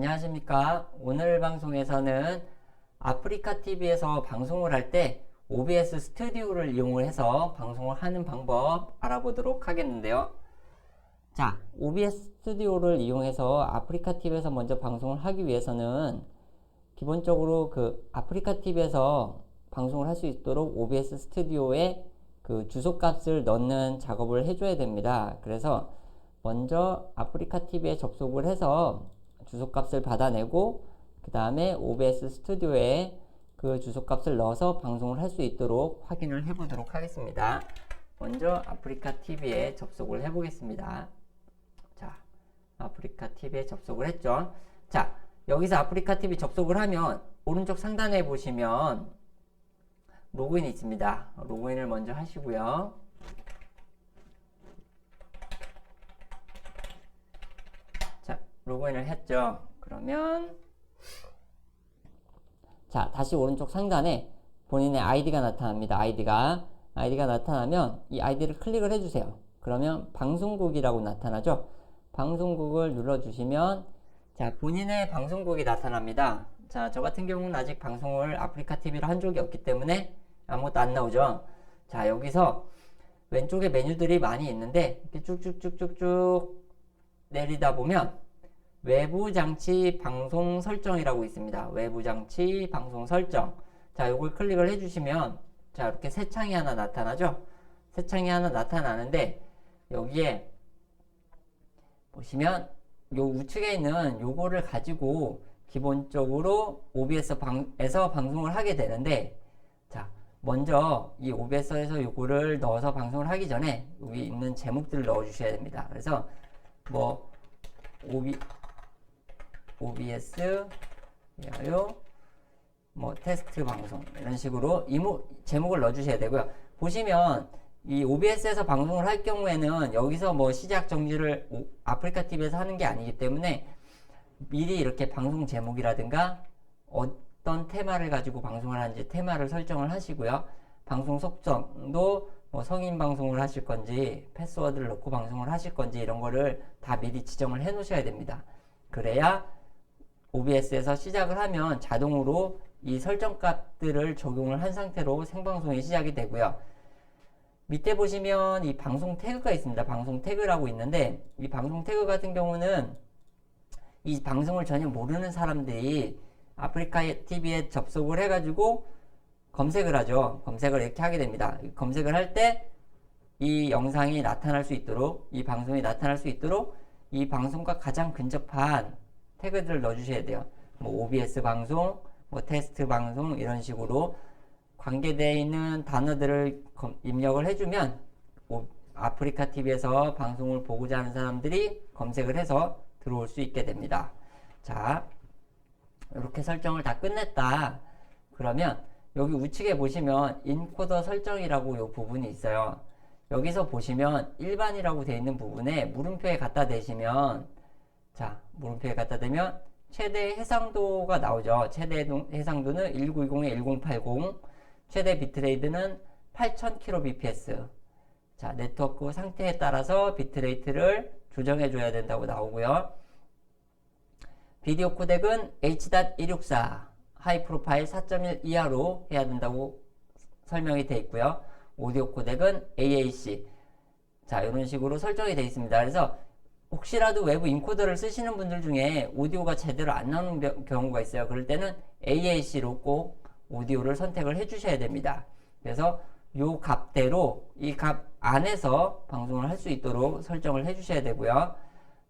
안녕하십니까. 오늘 방송에서는 아프리카 TV에서 방송을 할 때 OBS 스튜디오를 이용을 해서 방송을 하는 방법 알아보도록 하겠는데요. 자, OBS 스튜디오를 이용해서 아프리카 TV에서 먼저 방송을 하기 위해서는 기본적으로 그 아프리카 TV에서 방송을 할 수 있도록 OBS 스튜디오에 그 주소 값을 넣는 작업을 해줘야 됩니다. 그래서 먼저 아프리카 TV에 접속을 해서 주소 값을 받아내고 그 다음에 OBS 스튜디오에 그 주소 값을 넣어서 방송을 할 수 있도록 확인을 해 보도록 하겠습니다. 먼저 아프리카 TV에 접속을 해 보겠습니다. 자, 아프리카 TV에 접속을 했죠. 자, 여기서 아프리카 TV 접속을 하면 오른쪽 상단에 보시면 로그인이 있습니다. 로그인을 먼저 하시고요. 자, 로그인을 했죠. 그러면 자, 다시 오른쪽 상단에 본인의 아이디가 나타납니다. 아이디가 아이디가 나타나면 이 아이디를 클릭을 해주세요. 그러면 방송국이라고 나타나죠. 방송국을 눌러주시면 자, 본인의 방송국이 나타납니다. 자, 저 같은 경우는 아직 방송을 아프리카 TV로 한 적이 없기 때문에 아무것도 안 나오죠. 자, 여기서 왼쪽에 메뉴들이 많이 있는데 이렇게 쭉쭉쭉쭉쭉 내리다 보면 외부 장치 방송 설정이라고 있습니다. 외부 장치 방송 설정. 자, 요걸 클릭을 해주시면 자, 이렇게 새 창이 하나 나타나죠? 새 창이 하나 나타나는데 여기에 보시면 요 우측에 있는 요거를 가지고 기본적으로 OBS 방에서 방송을 하게 되는데 자, 먼저 이 OBS에서 요거를 넣어서 방송을 하기 전에 여기 있는 제목들을 넣어 주셔야 됩니다. 그래서 뭐 OB OBS 위하여 뭐 테스트 방송 이런 식으로 이모, 제목을 넣어 주셔야 되고요. 보시면 이 OBS에서 방송을 할 경우에는 여기서 뭐 시작 정지를 오- 아프리카 TV에서 하는 게 아니기 때문에 미리 이렇게 방송 제목이라든가 어떤 테마를 가지고 방송을 하는지 테마를 설정을 하시고요. 방송 속성도 뭐 성인 방송을 하실 건지 패스워드를 넣고 방송을 하실 건지 이런 거를 다 미리 지정을 해 놓으셔야 됩니다. 그래야 OBS에서 시작을 하면 자동으로 이 설정 값들을 적용을 한 상태로 생방송이 시작이 되고요. 밑에 보시면 이 방송 태그가 있습니다. 방송 태그라고 있는데 이 방송 태그 같은 경우는 이 방송을 전혀 모르는 사람들이 아프리카 TV에 접속을 해가지고 검색을 하죠. 검색을 이렇게 하게 됩니다. 검색을 할 때 이 영상이 나타날 수 있도록 이 방송이 나타날 수 있도록 이 방송과 가장 근접한 태그들을 넣어주셔야 돼요. 뭐 OBS 방송, 뭐 테스트 방송 이런 식으로 관계되어 있는 단어들을 검- 입력을 해주면 오- 아프리카 TV에서 방송을 보고자 하는 사람들이 검색을 해서 들어올 수 있게 됩니다. 자, 이렇게 설정을 다 끝냈다. 그러면 여기 우측에 보시면 인코더 설정이라고 이 부분이 있어요. 여기서 보시면 일반이라고 되어 있는 부분에 물음표에 갖다 대시면 자, 물음표에 갖다 대면 최대 해상도가 나오죠. 최대 동- 해상도는 1920에 1080, 최대 비트레이트는 8000kbps. 자, 네트워크 상태에 따라서 비트레이트를 조정해 줘야 된다고 나오고요. 비디오 코덱은 H.264 하이 프로파일 4.1 이하로 해야 된다고 설명이 되어 있고요. 오디오 코덱은 AAC. 자, 이런 식으로 설정이 되어 있습니다. 그래서 혹시라도 외부 인코더를 쓰시는 분들 중에 오디오가 제대로 안 나오는 겨- 경우가 있어요. 그럴 때는 AAC로 꼭 오디오를 선택을 해 주셔야 됩니다. 그래서 요 값대로 이 값 안에서 방송을 할 수 있도록 설정을 해 주셔야 되고요.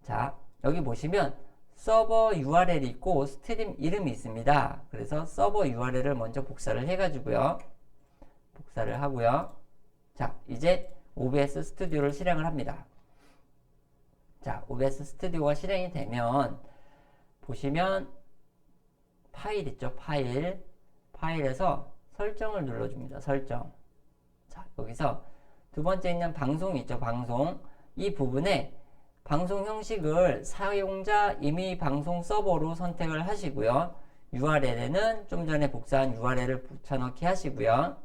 자, 여기 보시면 서버 URL이 있고 스트림 이름이 있습니다. 그래서 서버 URL을 먼저 복사를 해가지고요. 복사를 하고요. 자, 이제 OBS 스튜디오를 실행을 합니다. 자, OBS 스튜디오가 실행이 되면 보시면 파일 있죠? 파일. 파일에서 설정을 눌러줍니다. 설정. 자, 여기서 두 번째 있는 방송 있죠? 방송. 이 부분에 방송 형식을 사용자 임의 방송 서버로 선택을 하시고요. URL에는 좀 전에 복사한 URL을 붙여넣기 하시고요.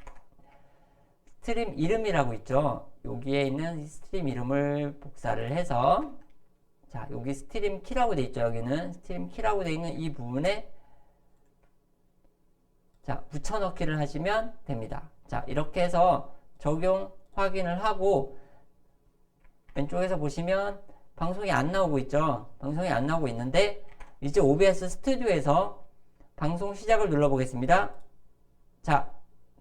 스트림 이름이라고 있죠. 여기에 있는 이 스트림 이름을 복사를 해서 자, 여기 스트림 키라고 돼 있죠. 여기는 스트림 키라고 돼 있는 이 부분에 자, 붙여넣기를 하시면 됩니다. 자, 이렇게 해서 적용 확인을 하고 왼쪽에서 보시면 방송이 안 나오고 있죠. 방송이 안 나오고 있는데 이제 OBS 스튜디오에서 방송 시작을 눌러 보겠습니다. 자,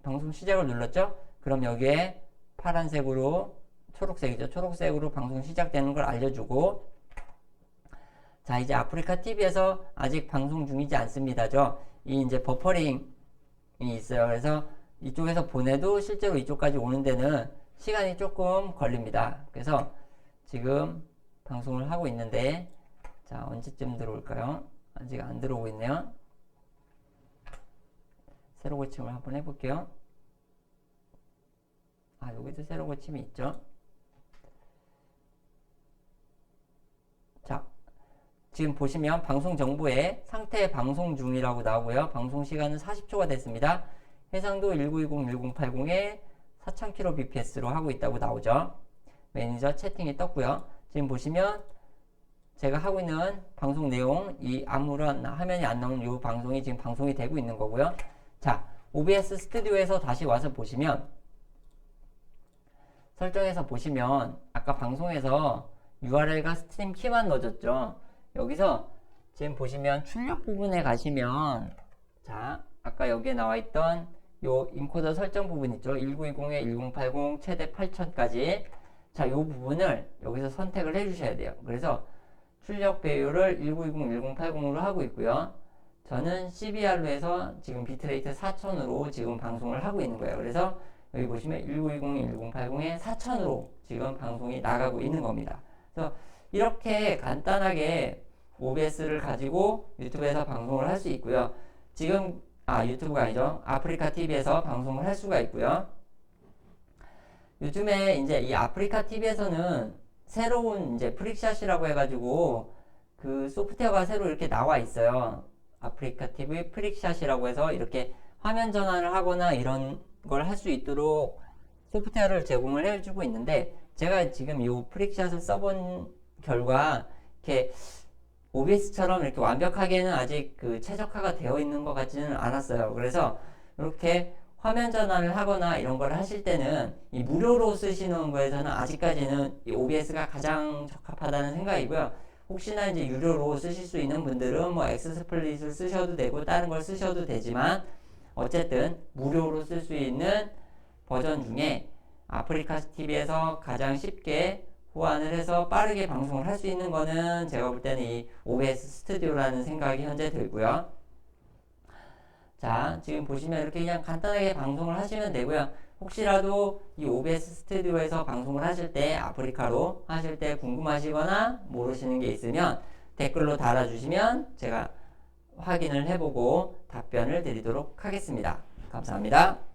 방송 시작을 눌렀죠? 그럼 여기에 파란색으로 초록색이죠. 초록색으로 방송 시작되는 걸 알려주고 자, 이제 아프리카 TV에서 아직 방송 중이지 않습니다죠. 이 이제 버퍼링이 있어요. 그래서 이쪽에서 보내도 실제로 이쪽까지 오는 데는 시간이 조금 걸립니다. 그래서 지금 방송을 하고 있는데 자, 언제쯤 들어올까요? 아직 안 들어오고 있네요. 세로 고침을 한번 해볼게요. 아, 여기도 세로 고침이 있죠. 자, 지금 보시면 방송 정보에 상태 방송 중이라고 나오고요. 방송 시간은 40초가 됐습니다. 해상도 1920-1080에 4000kbps로 하고 있다고 나오죠. 매니저 채팅이 떴고요. 지금 보시면 제가 하고 있는 방송 내용 이 아무런 화면이 안 나오는 이 방송이 지금 방송이 되고 있는 거고요. 자, OBS 스튜디오에서 다시 와서 보시면 설정에서 보시면 아까 방송에서 URL과 스트림 키만 넣어줬죠. 여기서 지금 보시면 출력 부분에 가시면 자, 아까 여기에 나와 있던 요 인코더 설정 부분 있죠. 1920에 1080 최대 8000까지 자, 요 부분을 여기서 선택을 해 주셔야 돼요. 그래서 출력 배율을 1920, 1080으로 하고 있고요. 저는 CBR로 해서 지금 비트레이트 4000으로 지금 방송을 하고 있는 거예요. 그래서 여기 보시면 1920, 1080에 4000으로 지금 방송이 나가고 있는 겁니다. 그래서 이렇게 간단하게 OBS를 가지고 유튜브에서 방송을 할 수 있고요. 지금 아 유튜브가 아니죠. 아프리카 TV에서 방송을 할 수가 있고요. 요즘에 이제 이 아프리카 TV에서는 새로운 이제 프릭샷이라고 해가지고 그 소프트웨어가 새로 이렇게 나와 있어요. 아프리카 TV 프릭샷이라고 해서 이렇게 화면 전환을 하거나 이런 걸 할 수 있도록 소프트웨어를 제공을 해주고 있는데 제가 지금 이 프릭샷을 써본 결과 이렇게 OBS처럼 이렇게 완벽하게는 아직 그 최적화가 되어 있는 것 같지는 않았어요. 그래서 이렇게 화면 전환을 하거나 이런 걸 하실 때는 이 무료로 쓰시는 거에서는 아직까지는 이 OBS가 가장 적합하다는 생각이고요. 혹시나 이제 유료로 쓰실 수 있는 분들은 뭐 엑스스플릿을 쓰셔도 되고 다른 걸 쓰셔도 되지만 어쨌든 무료로 쓸 수 있는 버전 중에 아프리카 TV에서 가장 쉽게 호환을 해서 빠르게 방송을 할 수 있는 거는 제가 볼 때는 이 OBS 스튜디오라는 생각이 현재 들고요. 자, 지금 보시면 이렇게 그냥 간단하게 방송을 하시면 되고요. 혹시라도 이 OBS 스튜디오에서 방송을 하실 때 아프리카로 하실 때 궁금하시거나 모르시는 게 있으면 댓글로 달아주시면 제가 확인을 해보고 답변을 드리도록 하겠습니다. 감사합니다.